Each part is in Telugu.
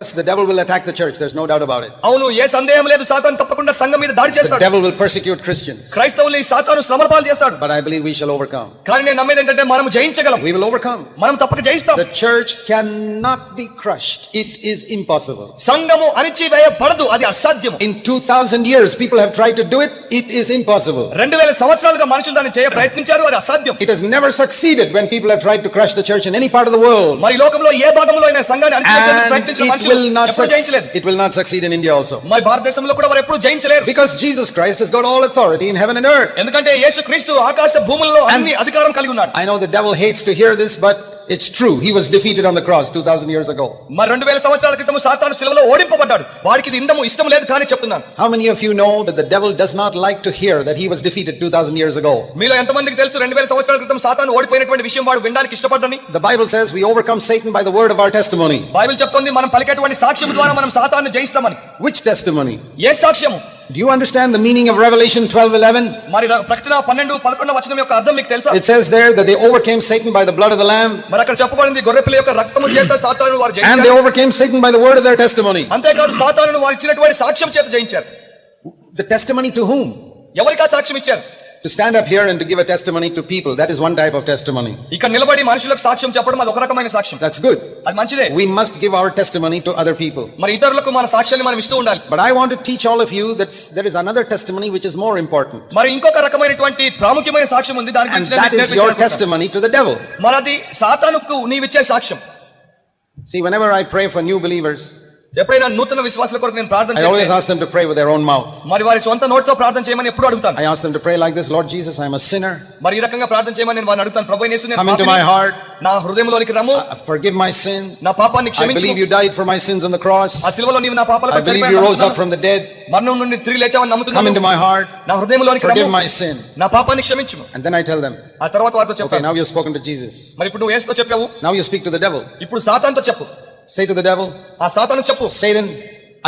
Yes, the devil will attack the church, there's no doubt about it. అవును ఏ సందేహం లేదు సాతాను తప్పకుండా సంఘం మీద దాడి The చేస్తాడు devil will persecute Christians, క్రైస్తవులు ఈ సాతాను శ్రమపాలు చేస్తాడు but I believe we shall overcome. కానీ నేను నమ్మేది ఏంటంటే మనం జయించగలం We will overcome. మనం తప్పక జయిస్తాం The church cannot be crushed. It is impossible. సంఘము అణిచివేయబడదు అది అసాధ్యము In 2000 years, people have tried to do it. It is impossible. రెండు వేల సంవత్సరాలుగా మనుషులు దాన్ని చేయ ప్రయత్నించారు అది అసాధ్యం It has never succeeded when people have tried to crush the church in any part of the world. మరి ఈ లోకంలో ఏ భాగంలో అయినా సంఘాన్ని అణిచివేసేందుకు And ప్రయత్నించిన it మనుషులు will not succeed. It will not succeed in India also. మరి భారతదేశంలో కూడా వారు ఎప్పుడు జయించలేరు Because Jesus Christ has got all authority in heaven and earth. ఎందుకంటే యేసు క్రీస్తు ఆకాశ భూముల్లో అన్ని అధికారం కలిగి ఉన్నాడు I know the devil hates to hear this, but it's true he was defeated on the cross 2000 years ago మరి 2000 సంవత్సరాల క్రితం సాతాను సిలువలో ఓడింపబడ్డాడు. వాడికి ఇది ఇందము ఇష్టం లేదు కానీ చెప్తున్నాను. How many of you know that the devil does not like to hear that he was defeated 2000 years ago మీలో ఎంత మందికి తెలుసు 2000 సంవత్సరాల క్రితం సాతాను ఓడిపోయినటువంటి విషయం వాడు వినడానికి ఇష్టపడ్డని the Bible says we overcome Satan by the word of our testimony Bible చెప్తుంది మనం పలికేటువంటి సాక్ష్యం ద్వారా మనం సాతాను జయిస్తామని. విచ్ టెస్టిమోనీ ఏ సాక్ష్యం Do you understand the meaning of Revelation 12:11? మరి ర- ప్రకటన పన్నెండు పదకొండు వచనం యొక్క అర్థం మీకు తెలుసా It says there that they overcame Satan by the blood of the lamb మరి అక్కడ చెప్పబడింది గొర్రెపిల్ల యొక్క రక్తము చేత సాతాను వారు and they జయించారు overcame Satan by the word of their testimony. అంతేకాదు సాతాను వారు ఇచ్చినటువంటి సాక్ష్యం చేత జయించారు The testimony to whom? ఎవరికి సాక్ష్యం ఇచ్చారు To stand up here and to give a testimony to people. That is one type of testimony. ఇక్కడ నిలబడి మనుషులకు సాక్ష్యం చెప్పడం అది ఒక రకమైన సాక్ష్యం That's good. అది మంచిదే We must give our testimony to other people. మరి ఇతరులకు మన సాక్ష్యాన్ని మనం ఇస్తూ ఉండాలి But I want to teach all of you that there is another testimony which is more important. మరి ఇంకొక రకమైనటువంటి ప్రాముఖ్యమైన సాక్ష్యం ఉంది దాని And గురించి నేను that is your నేర్పించాలనుకుంటున్నాను. testimony to the devil. మరి అది సాతానుకు నీవిచ్చే సాక్ష్యం See, whenever I pray for new believers, ఎప్పుడైనా నూతన విశ్వాసాల కొరకు నేను ప్రార్థన I always ask them to pray with their own mouth. మరి వారి సొంత నోటితో ప్రార్థన చేయమని ఎప్పుడు అడుగుతాను I ask them to pray like this Lord Jesus, I am a sinner. మరి ఈ రకంగా ప్రార్థన చేయమని నేను వారిని అడుగుతాను ప్రభు యేసు, నేను Come into my heart. నా హృదయంలోనికి రమ్ము Uh, Forgive my sin. నా పాపాన్ని I క్షమించు believe you died for my sins on the cross. ఆ సిలువలో నీవు నా పాపాలకు I believe you rose up from the dead. మరణం నుండి తిరిగి లేచావని Come into నమ్ముతున్నాను my heart. నా హృదయంలోనికి Forgive రమ్ము my sin. నా పాపాన్ని క్షమించు And then I tell them, ఆ తర్వాత వారితో okay, చెప్పాను now you've spoken to Jesus. మరి ఇప్పుడు నువ్వు ఏసుతో చెప్పావు Now you speak to the devil. ఇప్పుడు సాతాన్తో చెప్పు Say to the devil, ఆ సాతాను చెప్పు Satan,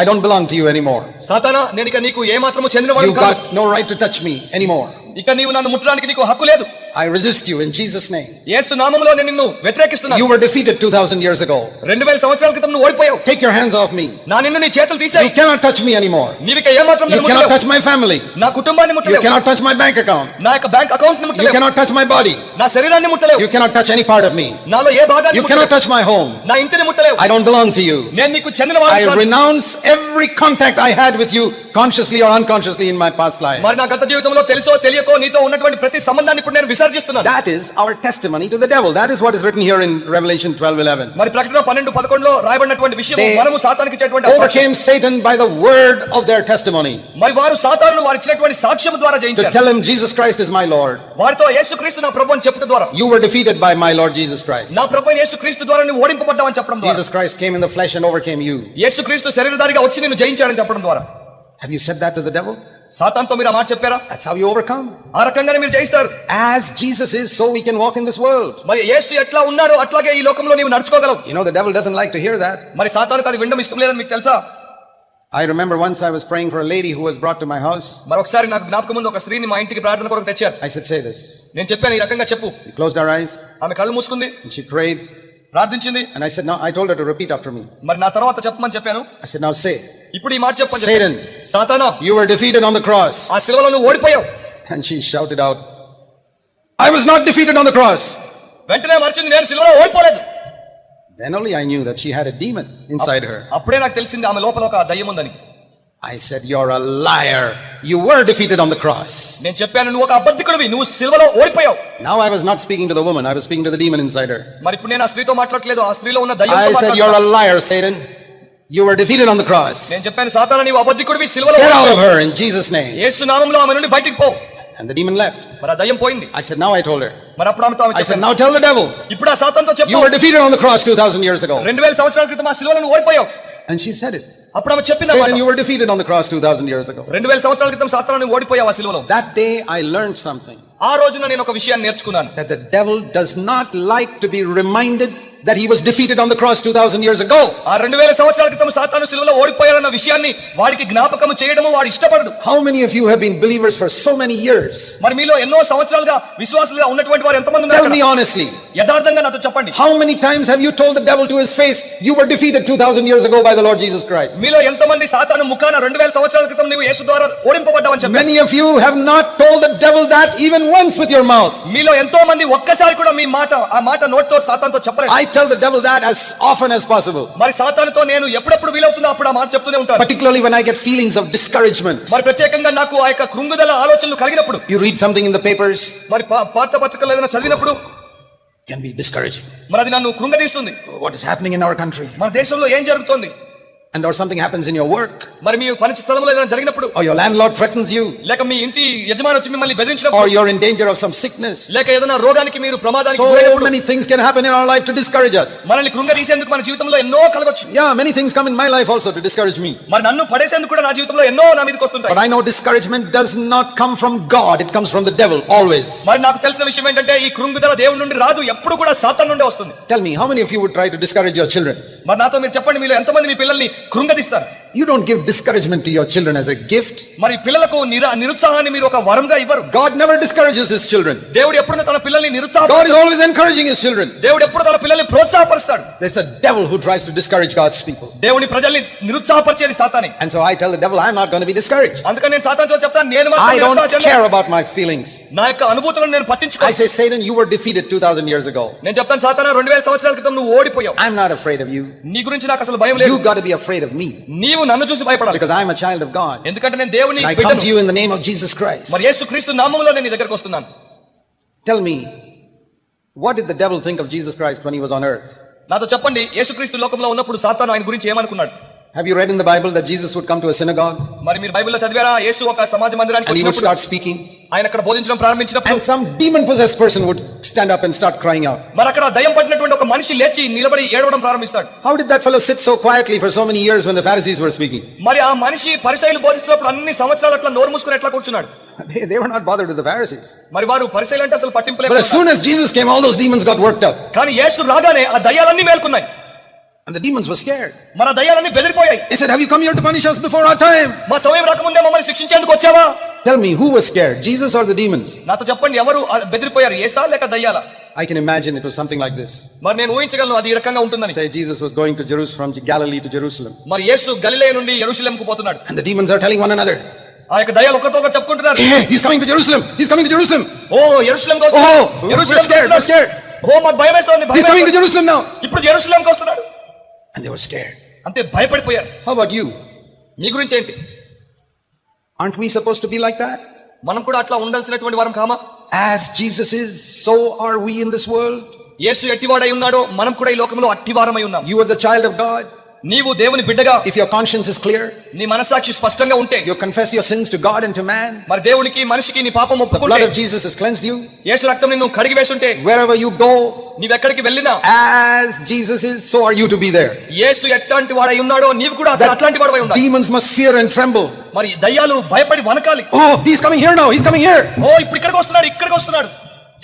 I don't belong to you anymore. సాతానా నేను ఇక నీకు ఏ మాత్రము కాదు got no right to touch me anymore. ఇక నీవు నన్ను ముట్టడానికి నీకు హక్కు లేదు I resist you in Jesus' name. యేసు నామములో నేను నిన్ను వ్యతిరేకిస్తున్నాను You were defeated 2000 years ago. రెండు వేల సంవత్సరాల క్రితం నువ్వు ఓడిపోయావు Take your hands off me. నా నిన్ను నీ చేతులు You తీసాయి cannot touch me anymore. నీవిక ఏ మాత్రం You నన్ను cannot ముట్టలేవు. touch my family. నా కుటుంబాన్ని You ముట్టలేవు cannot touch my bank account. నా యొక్క బ్యాంక్ అకౌంట్ని You ముట్టలేవు cannot touch my body. నా శరీరాన్ని ముట్టలేవు You cannot touch any part of me. నాలో ఏ భాగాన్ని You cannot touch my home. నా ఇంటిని ముట్టలేవు I don't belong to you. నేను నీకు చెందిన I renounce every contact I had with you, consciously or unconsciously, in my past life. మరి నా గత జీవితంలో తెలుసో తెలియకో నీతో ఉన్నటువంటి ప్రతి సంబంధాన్ని ఇప్పుడు నేను విసర్జిస్తున్నాను That is our testimony to the devil. That is what is written here in Revelation 12 11. మరి ప్రకటన పన్నెండు పదకొండులో రాయబడినటువంటి విషయం They మనము సాతానికి ఇచ్చేటువంటి ఆ సాక్ష్యం. Overcame Satan by the word of their testimony మరి వారు సాతాను వారు ఇచ్చినటువంటి సాక్ష్యం ద్వారా to జయించారు tell him Jesus Christ is my Lord. వారితో యేసుక్రీస్తు నా ప్రభు అని చెప్పడం ద్వారా You were defeated by my Lord Jesus Christ. నా ప్రభు యేసుక్రీస్తు ద్వారా నువ్వు ఓడింపబడ్డావని చెప్పడం ద్వారా Jesus Christ came in the flesh and overcame you. యేసుక్రీస్తు శరీరధారిగా వచ్చి నిన్ను జయించాడని చెప్పడం ద్వారా Have you said that to the devil? సాతాంతో మీరు ఆ మాట చెప్పారా? దట్స్ హౌ యు ఓవర్కమ్ ఆ రకంగానే మీరు జయిస్తారు. As Jesus is so we can walk in this world మరి యేసు ఎట్లా ఉన్నాడు అట్లాగే ఈ లోకంలో నీవు నడుచుకోగలవు. You know the devil doesn't like to hear that మరి సాతానుకు అది విండం ఇష్టం లేదని మీకు తెలుసా? I remember once I was praying for a lady who was brought to my house మరి ఒకసారి నాకు జ్ఞాపకం ఉంది ఒక స్త్రీని మా ఇంటికి ప్రార్థన కొరకు తెచ్చారు. ఐ షుడ్ సే దిస్ నేను చెప్పాను ఈ రకంగా చెప్పు. క్లోజ్ దర్ ఐస్ ఆమె కళ్ళు మూసుకుంది. షీ ప్రేయ్డ్ ప్రార్థించింది And I said, No, I told her to repeat after me. మరి నా తర్వాత చెప్పమని చెప్పాను I said, Now say, ఇప్పుడు ఈ మాట చెప్పని Satan. చెప్పాను. సాతానా You were defeated on the cross. ఆ శిలువలో నువ్వు ఓడిపోయావు And she shouted out, I was not defeated on the cross. వెంటనే మర్చింది నేను శిలువలో ఓడిపోలేదు Then only I knew that she had a demon inside her. అప్పుడే నాకు తెలిసింది ఆమె లోపల ఒక దయ్యం ఉందని I said, You're a liar. You were defeated on the cross. నేను చెప్పాను నువ్వు ఒక అబద్ధికుడివి నువ్వు సిల్వలో ఓడిపోయావు Now I was not speaking to the woman, I was speaking to the demon inside her. మరి ఇప్పుడు నేను ఆ స్త్రీతో మాట్లాడట్లేదు ఆ స్త్రీలో ఉన్న I దయ్యంతో said, You're మాట్లాడుతున్నాను. a liar, Satan. You were defeated on the cross. నేను చెప్పాను సాతాన నీవు అబద్ధికుడివి సిల్వలో Get out of her in Jesus' name. యేసు నామంలో ఆమె నుండి బయటికి పో And the demon left. మరి దయ్యం పోయింది I said, Now I told her. మరి అప్పుడు ఆమెతో ఆమె I said, Now tell the devil. ఇప్పుడు ఆ సాతాన్తో You చెప్పు were defeated on the cross 2,000 years ago. రెండు వేల సంవత్సరాల క్రితం ఆ సిలువలో నువ్వు ఓడిపోయావు And she said it. అప్పుడు ఆమె చెప్పింది Satan, you were defeated on the cross 2,000 years ago. రెండు వేల సంవత్సరాల క్రితం సాతాను ఓడిపోయావు ఆ That day I learned something. ఆ రోజున నేను ఒక విషయాన్ని నేర్చుకున్నాను That the devil does not like to be reminded that he was defeated on the cross 2000 years ago. ఆ రెండు వేల సంవత్సరాల క్రితం సాతాను సిలువలో ఓడిపోయాడన్న విషయాన్ని వాడికి జ్ఞాపకం చేయడము వాడు ఇష్టపడడు How many of you have been believers for so many years? మరి మీలో ఎన్నో సంవత్సరాలుగా విశ్వాసులుగా ఉన్నటువంటి వారు ఎంతమంది ఉన్నారు Tell me honestly. యథార్థంగా నాతో చెప్పండి How many times have you told the devil to his face, you were defeated 2000 years ago by the Lord Jesus Christ? మీలో ఎంతమంది సాతాను ముఖాన రెండు వేల సంవత్సరాల క్రితం నువ్వు యేసు ద్వారా ఓడింపబడ్డావని చెప్పారు Many of you have not told the devil that even once with your mouth. మీలో ఎంతో మంది ఒక్కసారి కూడా మీ మాట ఆ మాట నోటితో సాతానుతో చెప్పలేదు tell the devil that as often as possible. మరి సాతానుతో నేను ఎప్పుడెప్పుడు వీలవుతుందో అప్పుడు ఆ మాట చెప్తూనే ఉంటాను Particularly when I get feelings of discouragement. మరి ప్రత్యేకంగా నాకు ఆ యొక్క కృంగుదల ఆలోచనలు కలిగినప్పుడు You read something in the papers, మరి పా- వార్తాపత్రికలు ఏదైనా చదివినప్పుడు can be discouraging. మరి అది నన్ను కృంగదీస్తుంది What is happening in our country? మన దేశంలో ఏం జరుగుతోంది And or something happens in your work, మరి మీ పని స్థలంలో ఏదైనా జరిగినప్పుడు or your landlord threatens you, లేక మీ ఇంటి యజమాని వచ్చి మిమ్మల్ని or బెదిరించినప్పుడు you're in danger of some sickness. లేక ఏదైనా రోగానికి మీరు ప్రమాదానికి So గురైనప్పుడు many things can happen in our life to discourage us. మనల్ని కృంగదీసేందుకు మన జీవితంలో ఎన్నో కలగొచ్చు Yeah, many things come in my life also to discourage me. మరి నన్ను పడేసేందుకు కూడా నా జీవితంలో ఎన్నో నా మీదకి వస్తుంటాయి But I know discouragement does not come from God, it comes from the devil, always. మరి నాకు తెలిసిన విషయం ఏంటంటే ఈ కృంగుదల దేవుడి నుండి రాదు ఎప్పుడు కూడా సాతాన్ నుండే వస్తుంది Tell me, how many of you would try to discourage your children? మరి నాతో మీరు చెప్పండి మీరు ఎంతమంది మీ పిల్లల్ని కృంగదీస్తారు You don't give discouragement to your children as a gift. మరి పిల్లలకు నిర- నిరుత్సాహాన్ని మీరు ఒక వరంగా ఇవ్వరు God never discourages his children. దేవుడు ఎప్పుడు తన పిల్లల్ని నిరుత్సాహ God is always encouraging his children. దేవుడు ఎప్పుడు తన పిల్లల్ని ప్రోత్సాహపరుస్తాడు There's a devil who tries to discourage God's people. దేవుని ప్రజల్ని నిరుత్సాహపరిచేది సాతాని And so I tell the devil, I'm not going to be discouraged. అందుకని నేను సాతాన్తో చెప్తాను నేను మాత్రం I don't నిరుత్సాహం care చెందను. about my feelings. నా యొక్క అనుభూతులను నేను పట్టించుకో I say, Satan, you were defeated 2,000 years ago. నేను చెప్తాను సాతాన రెండు వేల సంవత్సరాల క్రితం నువ్వు ఓడిపోయావు I'm not afraid of you. నీ గురించి నాకు అసలు భయం లేదు You've got to be afraid of me నీవు దేవుడు నన్ను చూసి భయపడాలి. Because I am a child of God ఎందుకంటే నేను దేవుని బిడ్డను. I come to you in the name of Jesus Christ మరి యేసుక్రీస్తు నామములో నేను నీ దగ్గరికి వస్తున్నాను. Tell me what did the devil think of Jesus Christ when he was on earth నాతో చెప్పండి యేసుక్రీస్తు లోకంలో ఉన్నప్పుడు సాతాను ఆయన గురించి ఏమనుకున్నాడు? Have you read in the Bible that Jesus would come to a synagogue మరి మీరు బైబిల్లో చదివారా యేసు ఒక సమాజ మందిరానికి and he would start speaking? ఆయన అక్కడ బోధించడం ప్రారంభించినప్పుడు And some demon possessed person would stand up and start crying out. మరి అక్కడ దయ్యం పట్టినటువంటి ఒక మనిషి లేచి నిలబడి ఏడవడం ప్రారంభిస్తాడు How did that fellow sit so quietly for so many years when the Pharisees were speaking? మరి ఆ మనిషి పరిశైలు బోధిస్తున్నప్పుడు అన్ని సంవత్సరాలు అట్లా నోరు మూసుకుని ఎట్లా కూర్చున్నాడు They, they were not bothered with the Pharisees. మరి వారు అంటే అసలు పట్టింపు But as soon as Jesus came, all those demons got worked up. కానీ యేసు రాగానే ఆ దయ్యాలన్నీ మేల్కొన్నాయి And the demons were scared. ఆ దయ్యాలన్నీ బెదిరిపోయాయి They said, Have you come here to punish us before our time? మా సమయం రాకముందే మమ్మల్ని శిక్షించేందుకు వచ్చావా Tell me, who was scared, Jesus or the demons? నాతో చెప్పండి ఎవరు బెదిరిపోయారు ఏసా లేక దయ్యాలా I can imagine it was something like this. మరి నేను ఊహించగలను అది ఈ రకంగా ఉంటుందని Say Jesus was going to Jerusalem, from Galilee to Jerusalem. మరి యేసు గలిలే నుండి ఎరుషులేంకు పోతున్నాడు And the demons are telling one another, ఆ యొక్క దయ్యాలు ఒకరితో ఒకరు చెప్పుకుంటున్నారు he's coming to Jerusalem. He's coming to Jerusalem. Oh Oh, వస్తున్నాడు we're scared. వస్తున్నాడు. ఓ మాకు భయం వేస్తోంది He's coming to. Jerusalem now. ఇప్పుడు ఎరుషులేంకి వస్తున్నాడు And they were scared. అంతే భయపడిపోయారు How about you? మీ గురించి ఏంటి Aren't we supposed to be like that? మనం కూడా అట్లా ఉండాల్సినటువంటి వారం comma As Jesus is, so are we in this world. యేసు ఎట్టివాడై ఉన్నాడో మనం కూడా ఈ లోకంలో అట్టివారమై ఉన్నాం You as a child of God, నీవు దేవుని బిడ్డగా if your conscience is clear, నీ మనసాక్షి స్పష్టంగా ఉంటే you confess your sins to God and to man, మరి దేవునికి మనిషికి నీ పాపం the blood ఒప్పుకుంటే of Jesus has cleansed you. యేసు రక్తం నిన్ను కడిగి వేసుంటే Wherever you go, నీవెక్కడికి వెళ్ళినా as Jesus is, so are you to be there. యేసు ఎట్లాంటి వాడై ఉన్నాడో నీవు కూడా అట్లా- అట్లాంటి వాడవై ఉండాలి Demons must fear and tremble. మరి దయ్యాలు భయపడి వనకాలి Oh, he's coming here now. He's coming here. ఓ ఇప్పుడు ఇక్కడికి వస్తున్నాడు ఇక్కడికి వస్తున్నాడు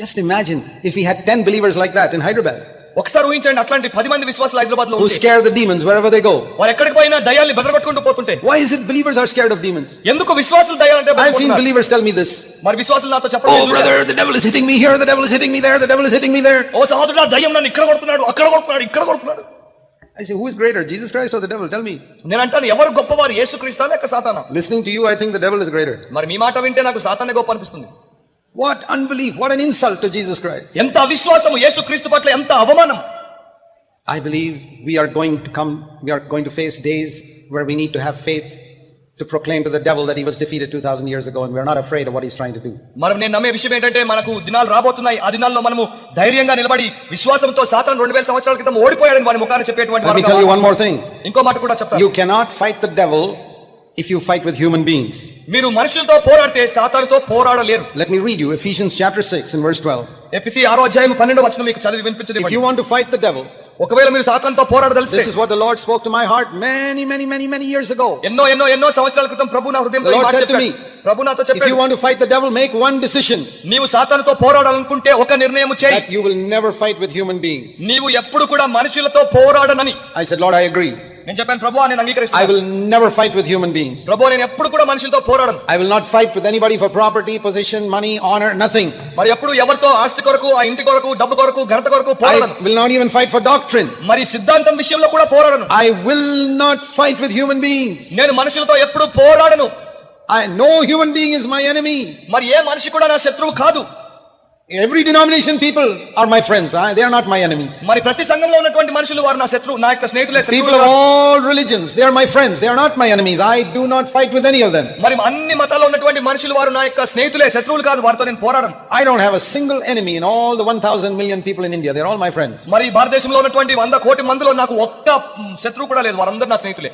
Just imagine if we had 10 believers like that in Hyderabad ఒకసారి ఊహించండి అట్లాంటి పది మంది విశ్వాసులు హైదరాబాద్లో scare the demons wherever they go వారు ఎక్కడికి పోయినా దయాల్ని బెదరగొట్టుకుంటూ పోతుంటే. Why is it believers are scared of demons ఎందుకు విశ్వాసులు దయాలు అంటే I have seen believers tell me this మరి విశ్వాసులు నాతో చెప్పలేదు ఓ brother the devil is hitting me here the devil is hitting me there the devil is hitting me there ఓ సహోదరుడు ఆ దయ్యం నన్ను ఇక్కడ కొడుతున్నాడు అక్కడ కొడుతున్నాడు ఇక్కడ కొడుతున్నాడు. I say who is greater Jesus Christ or the devil tell me నేను అంటాను ఎవరు గొప్పవారు యేసుక్రీస్తా లేక సాతానా? Listening to you I think the devil is greater మరి మీ మాట వింటే నాకు సాతానే గొప్ప అనిపిస్తుంది. What unbelief, what an insult to Jesus Christ. ఎంత అవిశ్వాసము యేసుక్రీస్తు పట్ల ఎంత అవమానం I believe we are going to come, we are going to face days where we need to have faith to proclaim to the devil that he was defeated 2000 years ago and we're not afraid of what he's trying to do. మరి నేను నమ్మే విషయం ఏంటంటే మనకు దినాలు రాబోతున్నాయి ఆ దినాల్లో మనము ధైర్యంగా నిలబడి విశ్వాసంతో సాతాన్ రెండు వేల సంవత్సరాల క్రితం ఓడిపోయాడని వారి ముఖాన్ని చెప్పేటువంటి thing. ఇంకో మాట కూడా చెప్తాను You cannot fight the devil if you fight with human beings. మీరు మనుషులతో పోరాడితే సాతానుతో పోరాడలేరు Let me read you Ephesians chapter 6 and verse 12. ఎపిసి ఆరో అధ్యాయం పన్నెండు వచ్చిన మీకు చదివి If వినిపించండి you want to fight the devil, ఒకవేళ మీరు సాతానుతో పోరాడదలిస్తే This is what the Lord spoke to my heart many, many, many, many years ago. ఎన్నో ఎన్నో ఎన్నో సంవత్సరాల క్రితం ప్రభు నా హృదయంలో ఈ Lord మాట said to చెప్పాడు. me, ప్రభు నాతో If you చెప్పాడు want to fight the devil, make one decision నీవు సాతానుతో పోరాడాలనుకుంటే ఒక నిర్ణయం చేయి that you will never fight with human beings. నీవు ఎప్పుడు కూడా మనుషులతో పోరాడనని I said, Lord, I agree. నేను చెప్పాను ప్రభు నేను అంగీకరిస్తాను I will never fight with human beings ప్రభు నేను ఎప్పుడు కూడా మనుషులతో పోరాడను. I will not fight with anybody for property position money honour nothing మరి ఎప్పుడు ఎవరితో ఆస్తి కొరకు ఆ ఇంటి కొరకు డబ్బు కొరకు ఘనత కొరకు పోరాడను. I will not even fight for doctrine మరి సిద్ధాంతం విషయంలో కూడా పోరాడను. I will not fight with human beings నేను మనుషులతో ఎప్పుడు పోరాడను. I no human being is my enemy మరి ఏ మనిషి కూడా నా శత్రువు కాదు. Every denomination people are my friends. huh? They are not my enemies. మరి ప్రతి సంఘంలో ఉన్నటువంటి మనుషులు వారు నా శత్రువు నా యొక్క స్నేహితులే People శత్రువులు of కాదు. all religions, they are my friends. They are not my enemies. I do not fight with any of them. మరి అన్ని మతాల్లో ఉన్నటువంటి మనుషులు వారు నా యొక్క స్నేహితులే శత్రువులు కాదు వారితో నేను పోరాడను I don't have a single enemy in all the 1,000 million people in India. They're all my friends. మరి భారతదేశంలో ఉన్నటువంటి వంద కోటి మందిలో నాకు ఒక్క మ్, శత్రువు కూడా లేదు వారందరూ నా స్నేహితులే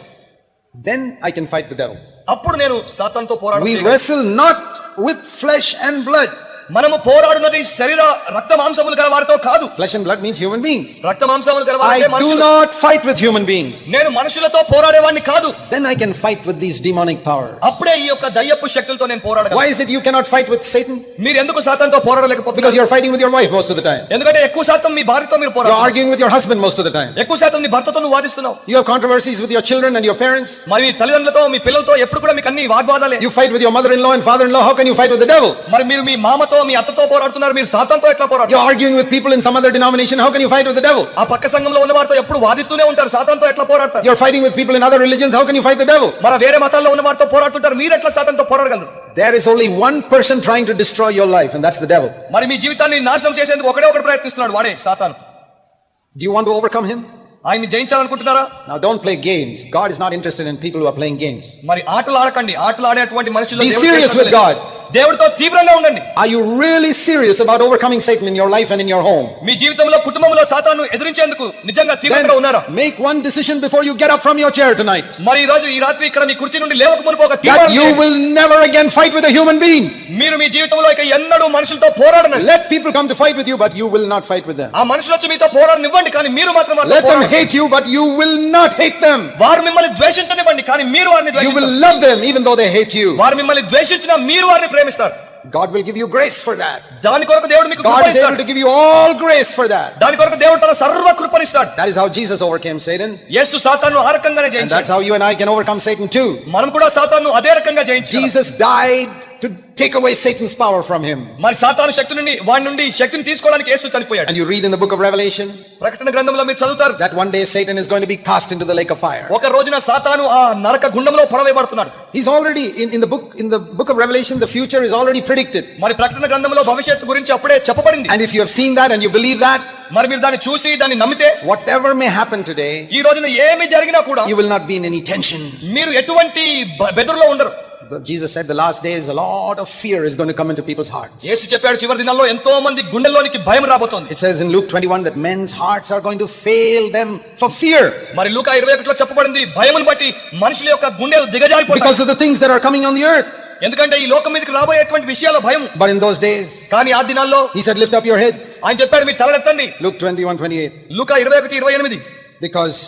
Then I can fight the devil. అప్పుడు నేను సాతంతో పోరాడు We wrestle not with flesh and blood. మనము పోరాడినది శరీర రక్త మాంసములు గల వారితో కాదు. Flesh and blood means human beings రక్త మాంసములు గల వారితో I do not fight with human beings నేను మనుషులతో పోరాడే వాడిని కాదు. Then I can fight with this demonic power అప్పుడే ఈ యొక్క దయ్యపు శక్తులతో నేను పోరాడగలను. Why is it you cannot fight with Satan మీరు ఎందుకు సాతంతో పోరాడలేకపోతున్నారు? Because you are fighting with your wife most of the time ఎందుకంటే ఎక్కువ శాతం మీ భార్యతో మీరు పోరాడుతున్నారు. Arguing with your husband most of the time ఎక్కువ శాతం మీ భర్తతో వాదిస్తున్నావు. You have controversies with your children and your parents మరి మీ తల్లిదండ్రులతో మీ పిల్లలతో ఎప్పుడు కూడా మీకు అన్ని వాగ్వాదాలే. You fight with your mother in law and father in law how can you fight with the devil మరి మీరు మీ మామ మాతో మీ అత్తతో పోరాడుతున్నారు మీరు సాతంతో ఎట్లా పోరాడుతారు you arguing with people in some other denomination how can you fight with the devil ఆ పక్క సంఘంలో ఉన్న వారితో ఎప్పుడు వాదిస్తూనే ఉంటారు సాతంతో ఎట్లా పోరాడతారు? You are fighting with people in other religions how can you fight the devil మరి వేరే మతాల్లో ఉన్న వారితో పోరాడుతుంటారు మీరు ఎట్లా సాతంతో పోరాడగలరు? There is only one person trying to destroy your life and that's the devil మరి మీ జీవితాన్ని నాశనం చేసేందుకు ఒకడే ఒకడు ప్రయత్నిస్తున్నాడు వాడే సాతాను. Do you want to overcome him ఆయన్ని జయించాలనుకుంటున్నారా Now, don't play games. God is not interested in people who are playing games. మరి ఆటలు ఆడకండి ఆటలు ఆడేటువంటి మనుషులు Be serious with God. దేవుడితో తీవ్రంగా ఉండండి Are you really serious about overcoming Satan in your life and in your home? మీ జీవితంలో కుటుంబంలో సాతాను ఎదిరించేందుకు నిజంగా తీవ్రంగా ఉన్నారా Then make one decision before you get up from your chair tonight. మరి ఈ రోజు ఈ రాత్రి ఇక్కడ మీ కుర్చీ నుండి లేవక మునుపు ఒక That తీర్మానం you చేయండి. will never again fight with a human being. మీరు మీ జీవితంలో ఇక ఎన్నడూ మనుషులతో పోరాడనండి Let people come to fight with you, but you will not fight with them. ఆ మనుషులు వచ్చి మీతో పోరాడనివ్వండి కానీ మీరు మాత్రం వారితో Let them పోరాడకండి. hate you, but you will not hate them. వారు మిమ్మల్ని ద్వేషించనివ్వండి కానీ మీరు వారిని You will ద్వేషించరు love them even though they hate you. వారు మిమ్మల్ని ద్వేషించినా మీరు వారిని ప్రేమిస్తారు God will give you grace for that. దాని కొరకు దేవుడు మీకు God is able కృపనిస్తాడు to give you all grace for that. దాని కొరకు దేవుడు తన సర్వ కృపనిస్తాడు That is how Jesus overcame Satan. యేసు సాతాను ఆ రకంగానే And that's జయించాడు how you and I can overcome Satan too. మనం కూడా సాతాను అదే రకంగా జయించాలి Jesus died to take away Satan's power from him. మరి సాతాను శక్తి నుండి వాడి నుండి శక్తిని తీసుకోవడానికి యేసు చనిపోయాడు And you read in the book of Revelation ప్రకటన గ్రంథంలో మీరు చదువుతారు that one day Satan is going to be cast into the lake of fire. ఒక రోజున సాతాను ఆ నరక గుండంలో పడవేయబడుతున్నాడు He's already in, in the book in the book of Revelation, the future is already predicted. మరి ప్రకటన గ్రంథంలో భవిష్యత్తు గురించి అప్పుడే చెప్పబడింది And if you have seen that and you believe that, మరి మీరు దాన్ని చూసి దాన్ని నమ్మితే whatever may happen today, ఈ రోజున ఏమి జరిగినా కూడా you will not be in any tension. మీరు ఎటువంటి బ- బెదురులో ఉండరు Jesus said the last days, a lot of fear is going to come into people's hearts. యేసు చెప్పాడు చివరి దినాల్లో ఎంతో మంది గుండెల్లోనికి భయం రాబోతోంది It says in Luke 21 that men's hearts are going to fail them for fear మరి లూకా ఇరవై ఒకటిలో చెప్పబడింది భయమును బట్టి మనుషుల యొక్క గుండెలు దిగజారిపోతాయి because of the things that are coming on the earth. ఎందుకంటే ఈ లోకం మీదకి రాబోయేటువంటి విషయాల భయం But in those days, కానీ ఆ దినాల్లో he said, Lift up your heads. ఆయన చెప్పాడు మీ తలెత్తండి Luke 21 28. లూకా ఇరవై ఒకటి ఇరవై ఎనిమిది Because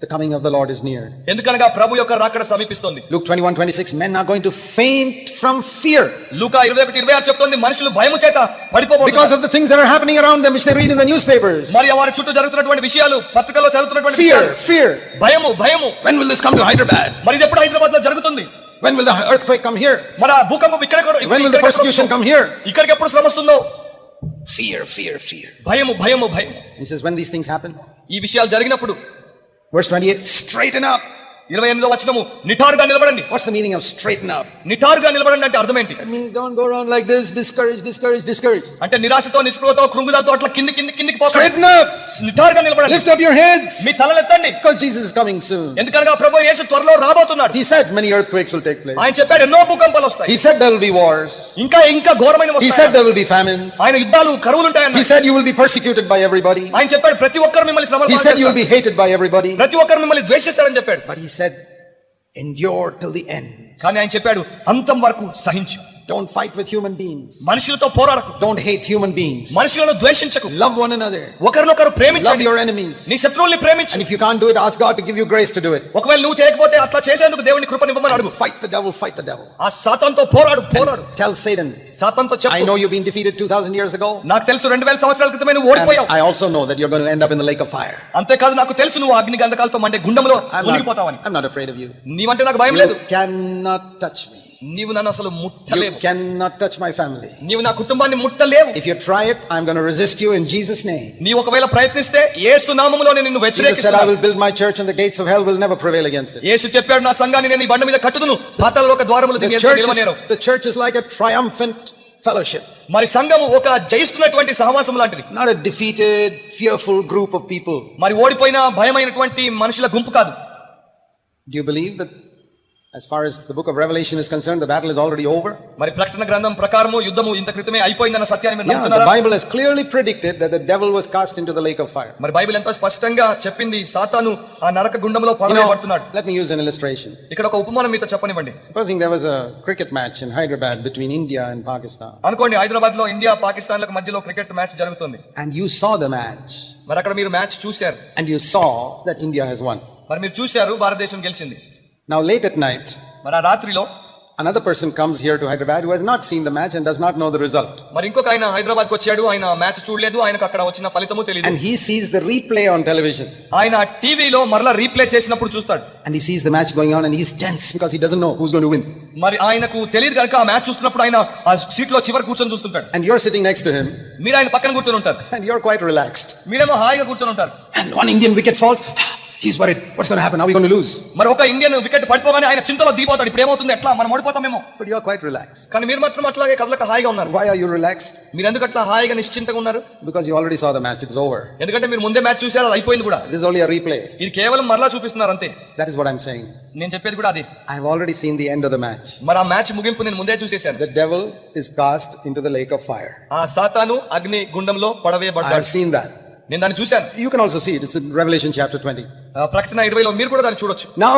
the coming of the Lord is near. ఎందుకనగా ప్రభు యొక్క రాకడ సమీపిస్తోంది Luke 21 26. Men are going to faint from fear లూకా ఇరవై ఒకటి ఇరవై ఆరు చెప్తోంది మనుషులు భయము చేత because పడిపోబోతున్నారు of the things that are happening around them, which they read in the newspapers. మరి వారి చుట్టూ జరుగుతున్నటువంటి విషయాలు పత్రికల్లో చదువుతున్నటువంటి Fear, fear. భయము భయము When will this come to Hyderabad? మరి ఇది ఎప్పుడు హైదరాబాద్లో జరుగుతుంది When will the earthquake come here? మన భూకంపం ఇక్కడ కూడా- When will the persecution come here? ఇక్కడికి ఎప్పుడు శ్రమ వస్తుందో Fear, fear, fear. భయము భయము భయము He says, when these things happen, ఈ విషయాలు జరిగినప్పుడు verse 28, straighten up. ఇరవై ఎనిమిదో వచనము నిఠారుగా నిలబడండి What's the meaning of straighten up? నిఠారుగా నిలబడండి అంటే అర్థం ఏంటి means don't go around like this, discouraged, discouraged, discouraged. అంటే నిరాశతో నిస్పృహతో కృంగుదలతో అట్లా కింది కింది కిందికి పోతాడు Straighten up. నిఠారుగా నిలబడండి Lift up your heads. Me తలలెత్తండి Because Jesus is coming soon. ఎందుకనగా ప్రభు యేసు త్వరలో రాబోతున్నాడు He said many earthquakes will take place. ఆయన చెప్పాడు ఎన్నో భూకంపాలు వస్తాయి He said there will be wars. ఇంకా ఇంకా ఘోరమైన వస్తాయి said there will be famines. ఆయన యుద్ధాలు కరువులు ఉంటాయన్న He said you will be persecuted by everybody. ఆయన చెప్పాడు ప్రతి ఒక్కరు మిమ్మల్ని శ్రమలు you will పాలు be hated by everybody. చేస్తారు. ప్రతి ఒక్కరు మిమ్మల్ని ద్వేషిస్తారని చెప్పాడు But he said, endure till the end. కానీ ఆయన చెప్పాడు అంతం వరకు సహించు Don't fight with human beings. మనుషులతో పోరాడకు Don't hate human beings. మనుషులను ద్వేషించకు Love one another. ఒకరినొకరు Love ప్రేమించండి your enemies. నీ శత్రువుల్ని ప్రేమించు And if you can't do it, ask God to give you grace to do it. ఒకవేళ నువ్వు చేయకపోతే అట్లా చేసేందుకు దేవుని కృపనివ్వమని అడుగు Fight the devil, fight the devil. ఆ సాతంతో పోరాడు పోరాడు Tell Satan, సాతంతో I చెప్పు know you've been defeated 2,000 years ago. నాకు తెలుసు రెండు వేల సంవత్సరాల క్రితమే నువ్వు ఓడిపోయావు I also know that you're going to end up in the lake of fire. అంతేకాదు నాకు తెలుసు నువ్వు అగ్ని గంధకాలతో మండే గుండంలో మునిగిపోతావని I'm not afraid of you. నీవంటే నాకు భయం లేదు You cannot touch me. నీవు నన్ను అసలు ముట్టలేవు cannot touch my family. నీవు నా కుటుంబాన్ని ముట్టలేవు If you try it, I'm going to resist you in Jesus' name. నీవు ఒకవేళ ప్రయత్నిస్తే యేసు నామములో నేను నిన్ను వ్యతిరేకిస్తాను will build my church and the gates of hell will never prevail against it. యేసు చెప్పాడు నా సంఘాన్ని నేను ఈ బండ మీద కట్టుదును పాతాల్లో ఒక ద్వారములు దీని నిలవనేరు the church is like a triumphant fellowship, మరి సంఘము ఒక జయిస్తున్నటువంటి సహవాసం లాంటిది not a defeated, fearful group of people. మరి ఓడిపోయిన భయమైనటువంటి మనుషుల గుంపు కాదు Do you believe that as far as the book of Revelation is concerned, the battle is already over? మరి ప్రకటన గ్రంథం ప్రకారము యుద్ధము ఇంత క్రితమే అయిపోయిందన్న సత్యాన్ని మీరు Yeah, the నమ్ముతున్నారా Bible has clearly predicted that the devil was cast into the lake of fire. మరి బైబిల్ ఎంతో స్పష్టంగా చెప్పింది సాతాను ఆ నరక గుండంలో పడవేయబడుతున్నాడు let me use an illustration. ఇక్కడ ఒక ఉపమానం మీతో చెప్పనివ్వండి Supposing there was a cricket match in Hyderabad between India and Pakistan, అనుకోండి హైదరాబాద్లో ఇండియా పాకిస్తాన్లకు మధ్యలో క్రికెట్ మ్యాచ్ జరుగుతుంది and you saw the match, మరి అక్కడ మీరు మ్యాచ్ చూశారు and you saw that India has won. మరి మీరు చూశారు భారతదేశం గెలిచింది Now, late at night, మరి ఆ రాత్రిలో another person comes here to Hyderabad who has not seen the match and does not know the result. మరి ఇంకొక ఆయన హైదరాబాద్కు వచ్చాడు ఆయన మ్యాచ్ చూడలేదు ఆయనకు అక్కడ వచ్చిన ఫలితము తెలియదు And he sees the replay on television. ఆయన టీవీలో మరలా రీప్లే చేసినప్పుడు చూస్తాడు And he sees the match going on and he's tense because he doesn't know who's going to win. మరి ఆయనకు తెలియదు కనుక ఆ మ్యాచ్ చూస్తున్నప్పుడు ఆయన ఆ సీట్లో చివరి కూర్చొని చూస్తుంటాడు And you're sitting next to him మీరు ఆయన పక్కన కూర్చొని ఉంటారు and you're quite relaxed. మీరేమో హాయిగా కూర్చొని ఉంటారు And one Indian wicket falls. He's worried what's gonna happen how you gonna lose మరి ఒక ఇండియన్ వికెట్ పడిపోగానే ఆయన చింతలో దిగిపోతాడు. ఇప్పుడు ఏమవుతుంది? ఎట్లా? మనం ఓడిపోతామేమో but you are quite relax కానీ మీరు మాత్రం అట్లాగే కదలక హాయిగా ఉన్నారు. వై ఆర్ యు రిలాక్స్ మీరు ఎందుకు అట్లా హాయిగా నిశ్చింతగా ఉన్నారు? Because you already saw the match it's over ఎందుకంటే మీరు ముందే మ్యాచ్ చూసారు అది అయిపోయింది కూడా. దిస్ ఓన్లీ అ రీప్లే ఇది కేవలం మరలా చూపిస్తున్నారు అంతే. That is what I am saying నేను చెప్పేది కూడా అదే. I have already seen the end of the match మరి ఆ మ్యాచ్ ముగింపు నేను ముందే చూసేశాను. The devil is cast into the lake of fire ఆ సాతాను అగ్ని గుండంలో పడవేయబడ్డాడు. ఐ హావ్ సీన్ దట్ నేను దాన్ని చూశాను You can also see it. It's in Revelation chapter 20. ఆ ప్రకటన ఇరవైలో మీరు కూడా దాన్ని చూడొచ్చు Now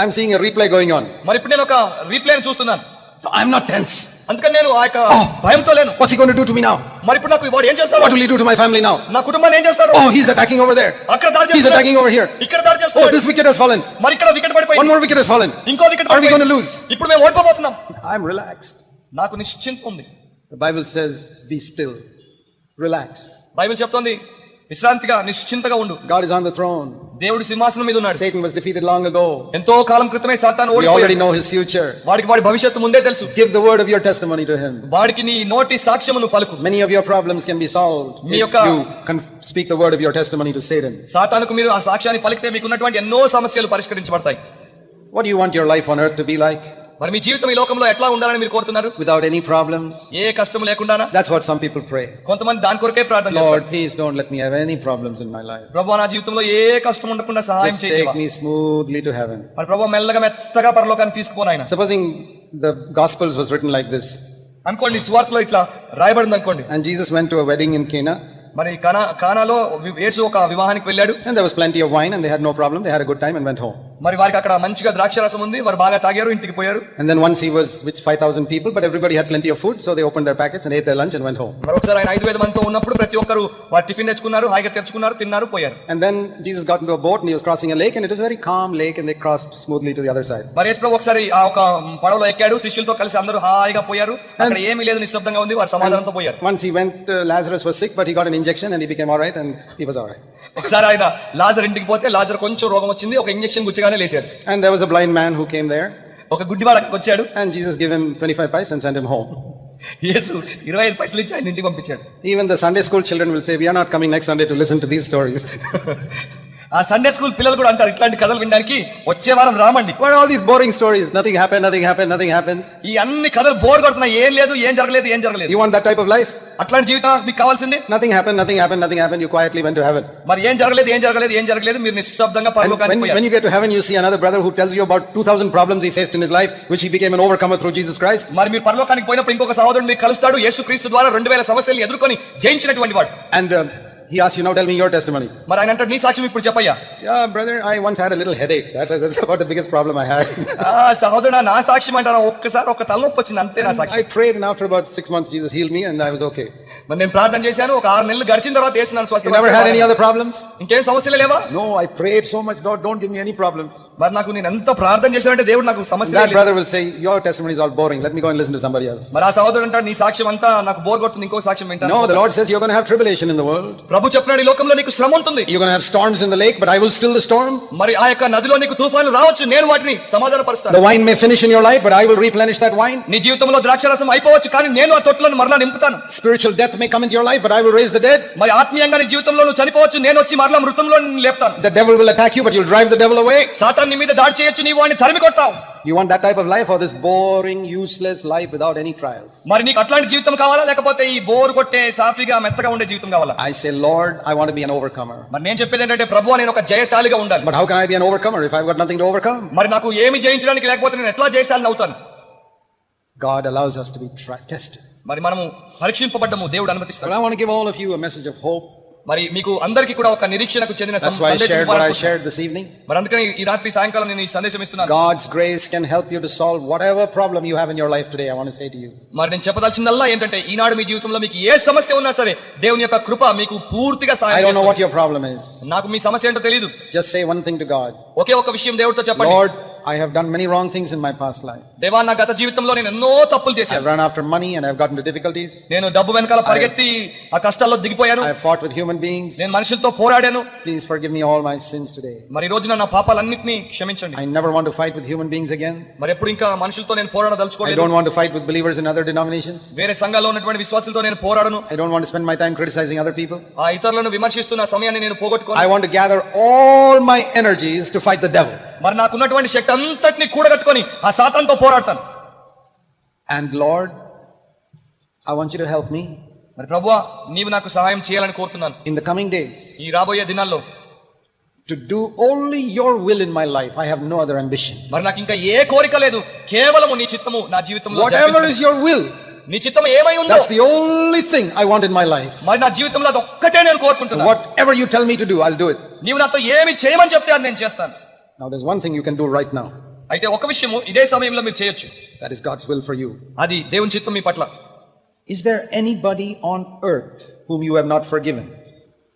I'm seeing a replay going on. మరి ఇప్పుడు నేను ఒక రీప్లే చూస్తున్నాను So I'm not tense. అందుకని నేను ఆ యొక్క Oh. భయంతో లేను What's he going to do to me now? మరి ఇప్పుడు నాకు వాడు ఏం చేస్తాడు What will he do to my family now? నా కుటుంబాన్ని ఏం చేస్తాడు Oh, he's attacking over there. అక్కడ దాడి He's చేస్తున్నాడు. attacking over here. ఇక్కడ దాడి Oh, చేస్తున్నాడు this wicket has fallen. మరి ఇక్కడ వికెట్ One పడిపోయింది more wicket has fallen. ఇంకో wicket Are we going to lose? ఇప్పుడు మేము ఓడిపోబోతున్నాం I'm relaxed. నాకు నిశ్చింత ఉంది The Bible says, be still. Relax. Bible చెప్తోంది విశ్రాంతిగా నిశ్చింతగా ఉండు. God is on the throne దేవుడు సింహాసనం మీద ఉన్నాడు. Satan was defeated long ago ఎంతో కాలం క్రితమే సాతాన్ ఓడిపోయాడు. నో హిస్ ఫ్యూచర్ వాడికి వాడి భవిష్యత్తు ముందే తెలుసు. Give the word of your testimony to him వాడికి నీ నోటి సాక్ష్యమును పలుకు. Many of your problems can be solved మీ యొక్క you can speak the word of your testimony to Satan సాతానుకు మీరు ఆ సాక్ష్యాన్ని పలికితే మీకు ఉన్నటువంటి ఎన్నో సమస్యలు పరిష్కరించబడతాయి. What you want your life on earth to be like మరి మీ జీవితం ఈ లోకంలో ఎట్లా ఉండాలని మీరు కోరుతున్నారు? వితౌట్ ఎనీ ప్రాబ్లమ్స్ ఏ కష్టం లేకుండా that's what some people pray కొంతమంది దాని కొరకే ప్రార్థన చేస్తారు. Please don't let me have any problems in my life ప్రభువా నా జీవితంలో ఏ కష్టం ఉండకుండా సహాయం చేయి take me smoothly to heaven మరి ప్రభువా మెల్లగా మెత్తగా పరలోకానికి తీసుకుపో నాయన supposing the gospels was written like this అనుకోండి సువార్తలో ఇట్లా రాయబడింది అనుకోండి. And Jesus went to a wedding in Cana మరి కానాలో యేసు ఒక వివాహానికి వెళ్ళాడు. And there was plenty of wine and they had no problem they had a good time and went home మరి వారికి అక్కడ మంచిగా ద్రాక్ష రసం ఉంది వారు బాగా తాగారు ఇంటికి పోయారు. And then once he was with 5000 people but everybody had plenty of food so they opened their packets and ate their lunch and went home మరొకసారి ఆయన 5000 మందితో ఉన్నప్పుడు ప్రతి ఒక్కరు వారు టిఫిన్ తెచ్చుకున్నారు హాయిగా తెచ్చుకున్నారు తిన్నారు పోయారు. And then Jesus got into a boat and he was crossing a lake and it was very calm lake and they crossed smoothly to the other side మరి యేసు ఒకసారి ఆ ఒక పడవలో ఎక్కాడు శిష్యులతో కలిసి అందరూ హాయిగా పోయారు. అక్కడ ఏమీ లేదు నిశ్శబ్దంగా ఉంది వారు సమాధానంతో పోయారు. Once he went Lazarus was sick but he got an injection and he became alright and he was alright ఒకసారి ఆయన లాజర్ ఇంటికి పోతే లాజర్ కొంచెం రోగం వచ్చింది ఒక ఇంజక్షన్ గుచ్చి గుచ్చగానే లేచాడు And there was a blind man who came there, ఒక గుడ్డివాడు అక్కడికి వచ్చాడు and Jesus gave him 25 pice and sent him home. యేసు ఇరవై ఐదు పైసలు ఇచ్చి ఆయన ఇంటికి పంపించాడు Even the Sunday school children will say, We are not coming next Sunday to listen to these stories. ఆ సండే స్కూల్ పిల్లలు కూడా అంటారు ఇట్లాంటి కథలు వినడానికి వచ్చే వారం రామండి. What all these boring stories nothing happen nothing happen nothing happen ఈ అన్ని కథలు బోర్ కొడుతున్నాయి. ఏం లేదు ఏం జరగలేదు ఏం జరగలేదు. You want that type of life అట్లాంటి జీవితం మీకు కావాల్సింది? Nothing happen nothing happen nothing happen you quietly went to heaven మరి ఏం జరగలేదు ఏం జరగలేదు ఏం జరగలేదు మీరు నిశ్శబ్దంగా పడుకోకండి when you get to heaven you see another brother who tells you about 2000 problems he faced in his life which he became an overcomer through Jesus Christ మరి మీరు పరలోకానికి పోయినప్పుడు ఇంకొక సహోదరుడు మీకు కలుస్తాడు. యేసుక్రీస్తు ద్వారా 2000 సమస్యలు ఎదుర్కొని జయించినటువంటి వాడు. And he asks you, now tell me your testimony. మరి ఆయన అంటాడు నీ సాక్ష్యం ఇప్పుడు చెప్పయ్యా Yeah, brother, I once had a little headache. That, that's about the biggest problem I had. ఆ సహోదరుడు నా సాక్ష్యం అంటారా ఒక్కసారి ఒక తలనొప్పి వచ్చింది అంతే నా సాక్ష్యం I prayed, and after about six months, Jesus healed me, and I was okay. మరి నేను ప్రార్థన చేశాను ఒక ఆరు నెలలు గడిచిన తర్వాత వేసి నన్ను You never had any Swasthya other problems? ఇంకేం సమస్యలు లేవా No, I prayed so much, God, don't give me any problems. మరి నాకు నేను ఎంత ప్రార్థన చేశానంటే దేవుడు నాకు సమస్య brother will say your testimonies all boring let me go and listen to somebody else మరి ఆ సోదరుడు అంటాడు నీ సాక్ష్యం అంతా నాకు బోర్ కొడుతుంది ఇంకో సాక్ష్యం ఏంటి? No the Lord says you are gonna have tribulation in the world ప్రభు చెప్పాడు ఈ లోకంలో నీకు శ్రమ ఉంటుంది. You gonna have storms in the lake but I will still the storm మరి ఆ యొక్క నదిలో నీకు తుఫాను రావచ్చు నేను వాటిని సమాధాన పరుస్తాను the wine may finish in your life but I will replenish that wine నీ జీవితంలో ద్రాక్ష రసం అయిపోవచ్చు కానీ నేను ఆ తొట్లను మరలా నింపుతాను. Spiritual death may come in your life but I will rise the dead మరి ఆత్మీయంగా నీ జీవితంలో చనిపోవచ్చు నేను వచ్చి మరలా మృతంలో లేపుతాను. The devil will attack you but you drive the devil away సాతాను నీ మీద దాడి చేయొచ్చు నీవు వాడిని తరిమి కొడతావు You want that type of life or this boring, useless life without any trials? మరి నీకు అట్లాంటి జీవితం కావాలా లేకపోతే ఈ బోర్ కొట్టే సాఫీగా మెత్తగా ఉండే జీవితం కావాలా I say, Lord, I want to be an overcomer. మరి నేను చెప్పేది ఏంటంటే ప్రభు నేను ఒక జయశాలిగా ఉండాలి But how can I be an overcomer if I've got nothing to overcome? మరి నాకు ఏమి జయించడానికి లేకపోతే నేను ఎట్లా జయశాలిని అవుతాను God allows us to be tested. మరి మనము పరీక్షింపబడ్డము దేవుడు అనుమతిస్తాడు I want to give all of you a message of hope. మరి మీకు అందరికీ కూడా ఒక నిరీక్షణకు చెందిన సందేశం మరి సాయంకాలం నేను సందేశం ఇస్తున్నాను. God's grace can help solve what problem life to say to you ఏంటంటే ఈనాడు మీ జీవితంలో మీకు ఏ సమస్య ఉన్నా సరే దేవుని యొక్క కృప మీకు పూర్తిగా సహాయం నాకు మీ సమస్య ఏంటో తెలియదు just say one thing to God okay ఒక విషయం దేవుడితో చెప్పండి. I have done many wrong things in my past life. దేవా నా గత జీవితంలో నేను ఎన్నో తప్పులు I've చేశాను run after money and I've gotten into difficulties. నేను డబ్బు వెనకాల పరిగెత్తి ఆ కష్టాల్లో దిగిపోయాను I've fought with human beings. నేను మనుషులతో పోరాడాను Please forgive me all my sins today. మరి రోజున నా పాపాలన్నింటినీ క్షమించండి I never want to fight with human beings again. మరి ఎప్పుడు ఇంకా మనుషులతో నేను I పోరాడదలుచుకోలేదు don't want to fight with believers in other denominations. వేరే సంఘాల్లో ఉన్నటువంటి విశ్వాసులతో నేను పోరాడను I don't want to spend my time criticizing other people. ఆ ఇతరులను విమర్శిస్తున్న సమయాన్ని నేను I పోగొట్టుకోను want to gather all my energies to fight the devil. మరి నాకున్నటువంటి శక్తి అంతటిని కూడగట్టుకొని ఆ సాతాన్తో పోరాడతాను Lord, I want you to help me మరి ప్రభువా నీవు నాకు సహాయం చేయాలని కోరుతున్నాను in the coming days ఈ రాబోయే దినాల్లో to do only your will in my life. I have no other ambition. మరి నాకు ఇంకా ఏ కోరిక లేదు కేవలము నీ చిత్తము నా జీవితంలో Whatever జరిపించు. is your will, నీ చిత్తం ఏమై ఉందో that's the only thing I want in my life. మరి నా జీవితంలో అది ఒక్కటే నేను కోరుకుంటున్నాను Whatever you tell me to do, I'll do it. నీవు నాతో ఏమి చేయమని చెప్తే అది నేను చేస్తాను Now, there's one thing you can do right now. అయితే ఒక విషయము ఇదే సమయంలో మీరు చేయొచ్చు That is God's will for you. అది దేవుని చిత్తం మీ పట్ల Is there anybody on earth whom you have not forgiven?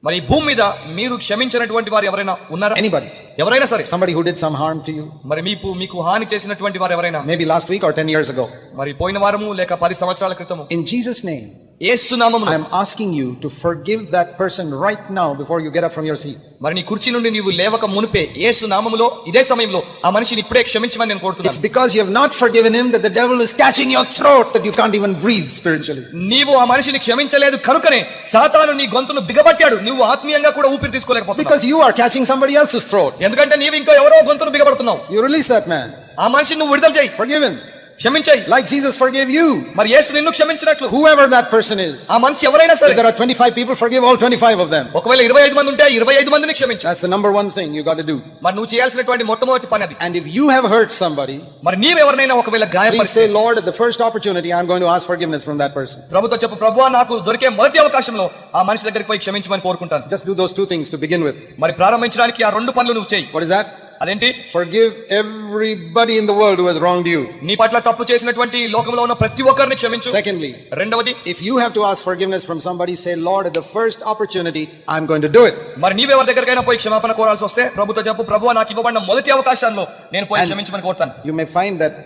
మరి భూమి మీద మీరు క్షమించినటువంటి వారు ఎవరైనా ఉన్నారా Anybody? ఎవరైనా సరే Somebody who did some harm to you? మరి మీకు మీకు హాని చేసినటువంటి వారు ఎవరైనా Maybe last week or 10 years ago. మరి పోయిన వారము లేక పది సంవత్సరాల క్రితము In Jesus' name, ఏసునామములో I am asking you to forgive that person right now before you get up from your seat. మరి నీ కుర్చీ నుండి నీవు లేవక మునిపే ఏసు నామములో ఇదే సమయంలో ఆ మనిషిని ఇప్పుడే క్షమించమని నేను కోరుతున్నాను because you have not forgiven him that the devil is catching your throat that you can't even breathe spiritually. నీవు ఆ మనిషిని క్షమించలేదు కనుకనే సాతాను నీ గొంతును బిగబట్టాడు నువ్వు ఆత్మీయంగా కూడా ఊపిరి తీసుకోలేకపోతున్నావు Because you are catching somebody else's throat. ఎందుకంటే నీవు ఇంకా ఎవరో గొంతును బిగబడుతున్నావు You release that man. ఆ మనిషిని నువ్వు విడుదల చేయి Forgive him. క్షమించాయి. Like Jesus forgave you మరి యేసు నిన్ను క్షమించినట్లు. Whoever that person is ఆ మనిషి ఎవరైనా సరే. There are 25 people forgave all 25 of them ఒకవేళ 25 మంది ఉంటే 25 మందిని క్షమించు. That's the number 1 thing you got to do మరి నువ్వు చేయాల్సినటువంటి మొట్టమొదటి పని అది and if you have hurt somebody మరి నీవు ఎవరైనా ఒకవేళ గాయపరిస్తే. Say Lord the first opportunity I am going to ask forgiveness from that person ప్రభుత్వ చెప్పు ప్రభువా నాకు దొరికే మొదటి అవకాశంలో ఆ మనిషి దగ్గరికి పోయి క్షమించమని కోరుకుంటాను. Just do those two things to begin with మరి ప్రారంభించడానికి ఆ రెండు పనులు నువ్వు చేయి. వాట్ ఇస్ దట్ అదేంటి? Forgive everybody in the world who has wronged you నీ పట్ల తప్పు చేసినటువంటి లోకంలో ఉన్న ప్రతి ఒక్కరిని క్షమించు. సెకండ్లీ రెండవది if you have to ask forgiveness from somebody say Lord the first opportunity I am to do it మరి నీవే ఎవరి దగ్గరికైనా పోయి క్షమాపణ కోరాల్సి వస్తే ప్రభుత్వ చెప్పు ప్రభువా నాకు ఇవ్వబడిన మొదటి అవకాశాల్లో నేను పోయి క్షమించమని కోరుతాను. You may find that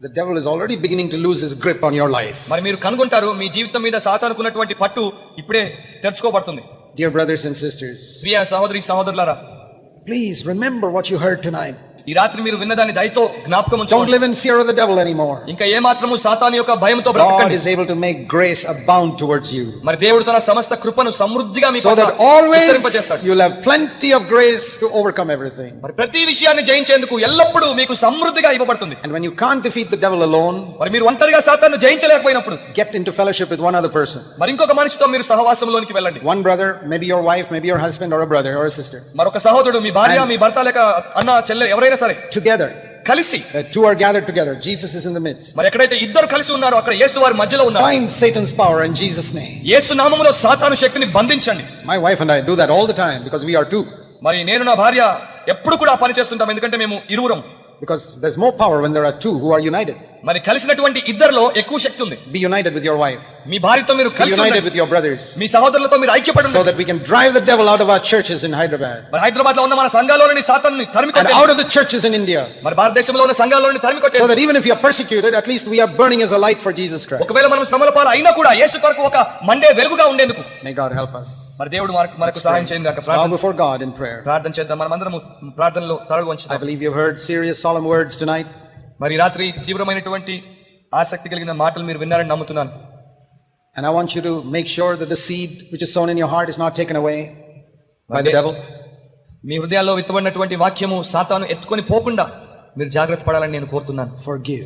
The devil is already beginning to lose his grip on your life. Dear brothers and sisters, please remember what you heard tonight. ఈ రాత్రి మీరు విన్నదాని దయతో జ్ఞాపకం don't live in fear of the devil any ఇంకా ఏ మాత్రము సాతాను యొక్క భయంతో బ్రతకండి. God is able to make grace abound towards you మరి దేవుడు తన సమస్త కృపను సమృద్ధిగా మీకు so that always you will have plenty of grace to overcome everything మరి ప్రతి విషయాన్ని జయించేందుకు ఎల్లప్పుడూ మీకు సమృద్ధిగా ఇవ్వబడుతుంది. And when you can't defeat the devil alone మరి మీరు ఒంటరిగా సాతాను జయించలేకపోయినప్పుడు get into fellowship with one other person మరి ఇంకొక మనిషితో మీరు సహవాసంలోనికి వెళ్ళండి. One brother maybe your wife maybe your husband or brother or sister మరొక సహోదరుడు మీ భార్య మీ భర్త లేక అన్న చెల్లె ఎవరైనా సరే టుగెదర్ కలిసి two or gather together Jesus is in the midst మరి ఎక్కడైతే ఇద్దరు కలిసి ఉన్నారు అక్కడ యేసు వారి మధ్యలో ఉన్నారు. Bind Satan's power and Jesus name యేసు నామములో సాతాను శక్తిని బంధించండి. My wife and I do that all the time because we are two మరి నేను నా భార్య ఎప్పుడు కూడా పని చేస్తుంటాం. ఎందుకంటే మేము ఇరువురం. Because there is more power when there are two who are united మరి కలిసినటువంటి ఇద్దరిలో ఎక్కువ శక్తి ఉంది. Be united with your wife మీ భార్యతో మీరు కలిసి యునైటెడ్ విత్ యువర్ బ్రదర్స్ మీ సహోదరులతో మీరు ఐక్యపడండి so that we can drive the devil out of our churches in Hyderabad మరి హైదరాబాద్లో ఉన్న మన సంఘాలలోని సాతాన్ని తరిమి కొట్టండి out of the churches in India మరి భారతదేశంలో సంఘాలలోని తరిమి కొట్టండి so that even if you are persecuted at least we are burning as a light for Jesus Christ ఒకవేళ మనం శ్రమల పాల అయినా కూడా యేసు కొరకు ఒక మండే వెలుగుగా ఉండేందుకు. May God help us. మరి దేవుడు మనకు మనకు సహాయం చేయండి అక్క ప్రార్థన బిఫోర్ గాడ్ ఇన్ ప్రేయర్ ప్రార్థన చేద్దాం. మనమందరం ప్రార్థనలో తలలు వంచుదాం. I believe you heard serious solemn words tonight మరి రాత్రి తీవ్రమైనటువంటి ఆసక్తి కలిగిన మాటలు మీరు విన్నారని నమ్ముతున్నాను And I want you to make sure that the seed which is sown in your heart is not taken away by the devil. మీ హృదయాల్లో విత్తబడినటువంటి వాక్యము సాతాను ఎత్తుకొని పోకుండా మీరు జాగ్రత్త పడాలని నేను కోరుతున్నాను Forgive.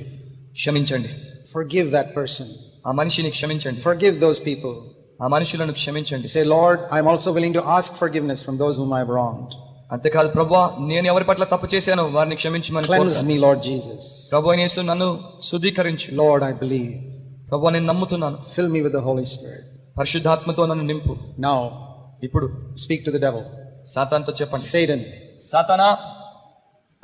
క్షమించండి Forgive that person. ఆ మనిషిని క్షమించండి Forgive those people. ఆ మనుషులను క్షమించండి Say, Lord, I'm also willing to ask forgiveness from those whom I've wronged. అంతేకాదు ప్రభా నేను ఎవరి పట్ల తప్పు చేశాను వారిని క్షమించమని మీ లార్డ్ జీసస్ ప్రభా నేను నన్ను శుద్ధీకరించు. లార్డ్ ఐ బిలీవ్ ప్రభా నేను నమ్ముతున్నాను. Fill me with the Holy Spirit నన్ను నింపు. నౌ ఇప్పుడు speak to the devil Satan చెప్పండి. సేడన్ సాతానా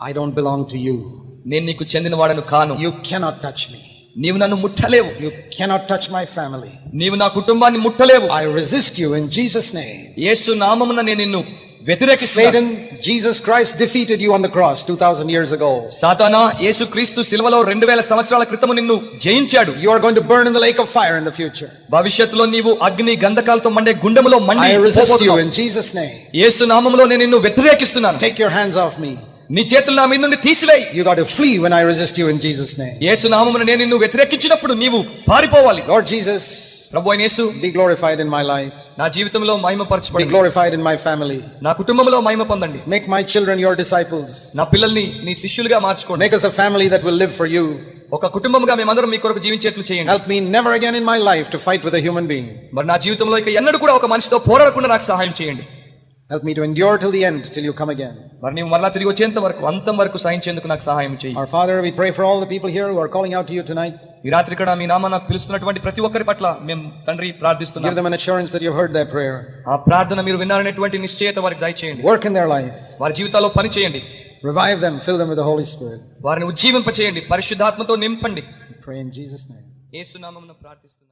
I don't belong to you నేను నీకు చెందిన వాడను కాను. యు కెనాట్ టచ్ మీ నీవు నన్ను ముట్టలేవు. You cannot touch my family నీవు నా కుటుంబాన్ని ముట్టలేవు. I resist you in Jesus name Yesu నామమున నేను నిన్ను వ్యతిరేకిస్తాను Satan, Jesus Christ defeated you on the cross 2000 years ago. సాతానా యేసు క్రీస్తు సిల్వలో రెండు వేల సంవత్సరాల క్రితము నిన్ను జయించాడు You are going to burn in the lake of fire in the future. భవిష్యత్తులో నీవు అగ్ని గంధకాలతో మండే గుండెములో మండి I resist you పోబోతున్నావు. in Jesus' name. యేసు నామములో నేను నిన్ను వ్యతిరేకిస్తున్నాను Take your hands off me. నీ చేతులు నా మీద నుండి తీసివేయి You got to flee when I resist you in Jesus' name. Yesu నామమున నేను నిన్ను వ్యతిరేకించినప్పుడు నీవు పారిపోవాలి Lord Jesus, Prabhu be glorified in my life నా జీవితంలో మహిమ పరచబడి గ్లోరిఫైడ్ ఇన్ మై ఫ్యామిలీ నా కుటుంబంలో మహిమ పొందండి. Make my children your disciples నా పిల్లల్ని నీ శిష్యులుగా మార్చుకోండి. Make us a family that will live for you. ఒక కుటుంబంగా మేమందరం మీ కొరకు జీవించేట్లు చేయండి. Help me never again in my life to fight with a human being మరి నా జీవితంలో ఇక ఎన్నడూ కూడా ఒక మనిషితో పోరాడకుండా నాకు సహాయం చేయండి. Help me to endure till the end, till you come again. మరి నీవు మరలా తిరిగి వచ్చేంత వరకు అంతం వరకు సహించేందుకు నాకు సహాయం చేయి Our Father, we pray for all the people here who are calling out to you tonight. ఈ రాత్రి ఇక్కడ మీ నామ నాకు పిలుస్తున్నటువంటి ప్రతి ఒక్కరి పట్ల మేము తండ్రి Give ప్రార్థిస్తున్నాం them an assurance that you've heard their prayer. ఆ ప్రార్థన మీరు విన్నారనేటువంటి నిశ్చయత వారికి దయచేయండి Work in their life. వారి జీవితాల్లో పని చేయండి Revive them. Fill them with the Holy Spirit. వారిని ఉజ్జీవింప చేయండి పరిశుద్ధాత్మతో నింపండి pray in Jesus' name. ఏసునామమున ప్రార్థిస్తున్నాం